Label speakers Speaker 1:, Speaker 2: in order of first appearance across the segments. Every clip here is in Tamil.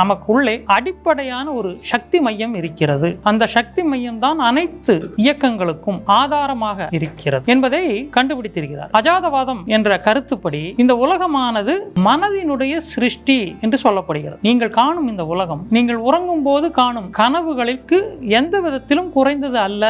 Speaker 1: நமக்குள்ளே அடிப்படையான ஒரு சக்தி மையம் இருக்கிறது. அந்த சக்தி மையம் தான் அனைத்து இயக்கங்களுக்கும் ஆதாரமாக இருக்கிறது என்பதை கண்டுபிடித்திருக்கிறார். அஜாதவாதம் என்ற கருத்துப்படி இந்த உலகமானது மனதினுடைய சிருஷ்டி என்று சொல்லப்படுகிறது. நீங்கள் காணும் இந்த உலகம் நீங்கள் உறங்கும் போது காணும் கனவுகளுக்கு எந்த விதத்திலும் குறைந்தது அல்ல.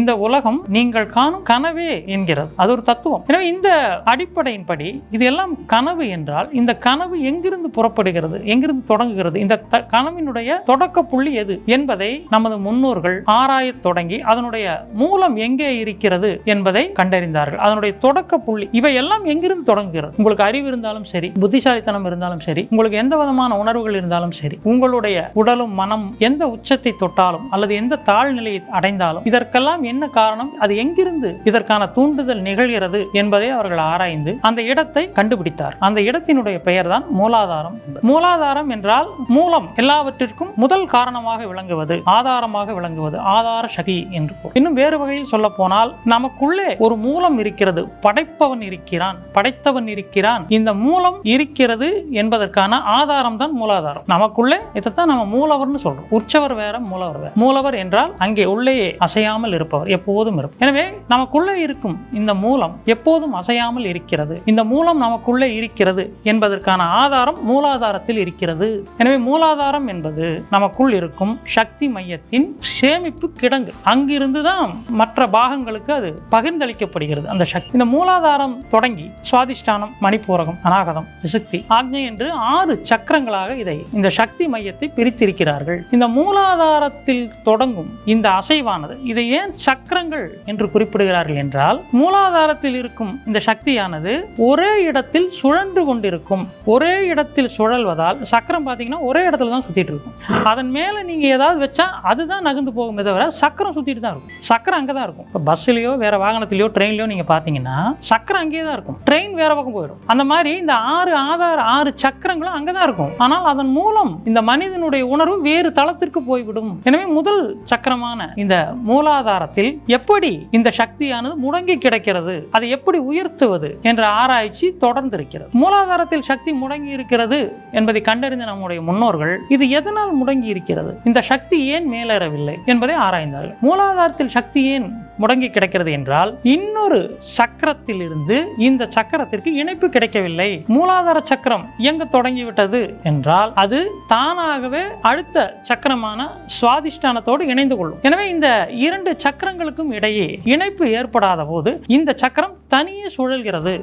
Speaker 1: இந்த உலகம் நீங்கள் காணும் கனவே என்கிறது. அது ஒரு தத்துவம். எனவே இந்த அடிப்படையின்படி இது எல்லாம் கனவு என்றால் இந்த கனவு எங்கிருந்து புறப்படுகிறது எங்கிருந்து தொடங்குகிறது இந்த த- கனவினுடைய தொடக்க புள்ளி எது என்பதை நமது முன்னோர்கள் ஆராயத் தொடங்கி அதனுடைய மூலம் எங்கே இருக்கிறது என்பதை கண்டறிந்தார்கள். அதனுடைய தொடக்க புள்ளி இவை எல்லாம் எங்கிருந்து தொடங்குகிறது? உங்களுக்கு அறிவு இருந்தாலும் சரி புத்திசாலித்தனம் இருந்தாலும் சரி உங்களுக்கு எந்த விதமான உணர்வுகள் இருந்தாலும் சரி உங்களுடைய உடலும் மனம் எந்த உச்சத்தை தொட்டாலும் அல்லது எந்த தாழ்நிலையை அடைந்தாலும் இதற்கெல்லாம் என்ன காரணம்? அது எங்கிருந்து இதற்கான தூண்டுதல் நிகழ்கிறது என்பதை அவர்கள் ஆராய்ந்து அந்த இடத்தை கண்டுபிடித்தார். அந்த இடத்தினுடைய பெயர் தான் மூலாதாரம். மூலாதாரம் என்றால் மூலம் எல்லாவற்றிற்கும் முதல் காரணமாக விளங்குவது ஆதாரமாக விளங்குவது ஆதார சகி என்று இன்னும் வேறு வகையில் சொல்ல போனால் நமக்குள்ளே ஒரு மூலம் இருக்கிறது. படைப்பவன் இருக்கிறான். படைத்தவன் இருக்கிறான். இந்த மூலம் இருக்கிறது என்பதற்கான ஆதாரம் தான் மூலாதாரம். நமக்குள்ளே இதைத்தான் நம்ம மூலவர்னு சொல்றோம். உற்சவர் வேற மூலவர் வேற. மூலவர் என்றால் அங்கே உள்ளேயே அசையாமல் இருப்பவர் எப்போதும் இருப்பார் எனவே நமக்குள்ளே இருக்கும் இந்த மூலம் எப்போதும் அசையாமல் இருக்கிறது. இந்த மூலம் நமக்குள்ளே இருக்கிறது என்பதற்கான ஆதாரம் மூலாதாரத்தில் இருக்கிறது. எனவே மூலாதாரம் என்பது நமக்குள் இருக்கும் சக்தி மையத்தின் சேமிப்பு கிடங்கு. அங்கிருந்து தான் மற்ற பாகங்களுக்கு அது பகிர்ந்தளிக்கப்படுகிறது. அந்த சக்தி இந்த மூலாதாரம் தொடங்கி சுவாதிஷ்டானம் மணிப்பூரகம் அநாகதம் விசுக்தி ஆக்ஞை என்று ஆறு சக்கரங்களாக இதை இந்த சக்தி மையத்தை பிரித்திருக்கிறார்கள். இந்த மூலாதாரத்தில் தொடங்கும் இந்த அசைவானது இதை ஏன் சக்கரங்கள் என்று குறிப்பிடுகிறார்கள் என்றால் மூலாதாரத்தில் இருக்கும் இந்த சக்தியானது ஒரே இடத்தில் சுழன்று கொண்டிருக்கும். ஒரே இடத்தில் சுழல்வதால் சக்கரம் பார்த்தீங்கன்னா ஒரே இடத்துல தான் சுத்திட்டு இருக்கும். அதன் மேலே நீங்க ஏதாவது வச்சா அதுதான் நகர்ந்து போகுமே தவிர சக்கரம் சுற்றிட்டு தான் இருக்கும். சக்கரம் அங்கே தான் இருக்கும். இப்போ பஸ்ஸுலையோ வேற வாகனத்திலையோ ட்ரெயின்லையோ நீங்க பார்த்தீங்கன்னா சக்கரம் அங்கேயே தான் இருக்கும். ட்ரெயின் வேற பக்கம் போயிடும். அந்த மாதிரி இந்த ஆறு ஆதார ஆறு சக்கரங்களும் அங்கே தான் இருக்கும். ஆனால் அதன் மூலம் இந்த மனிதனுடைய உணர்வு வேறு தளத்திற்கு போய்விடும். எனவே முதல் சக்கரமான இந்த மூலாதாரத்தில் எப்படி இந்த சக்தியானது முடங்கி கிடக்கிறது அதை எப்படி உயர்த்துவது என்ற ஆராய்ச்சி தொடர்ந்து இருக்கிறது மூலாதாரத்தில் சக்தி முடங்கி இருக்கிறது என்பதை கண்டறிந்த நம்முடைய முன்னோர்கள் இது எதனால் முடங்கி இருக்கிறது இந்த சக்தி ஏன் மேலேறவில்லை என்பதை ஆராய்ந்தார்கள். மூலாதாரத்தில் சக்தி ஏன் முடங்கி கிடக்கிறது என்றால் இன்னொரு சக்கரத்தில் இருந்து இந்த சக்கரத்திற்கு இணைப்பு கிடைக்கவில்லை. மூலாதார சக்கரம் இயங்க தொடங்கிவிட்டது என்றால் அது தானாகவே அடுத்த சக்கரமான சுவாதிஷ்டானத்தோடு இணைந்து கொள்ளும். எனவே இந்த இரண்டு சக்கரங்களுக்கும் இடையே இணைப்பு ஏற்படாத போது இந்த சக்கரம் தனியே சுழல்கிறது.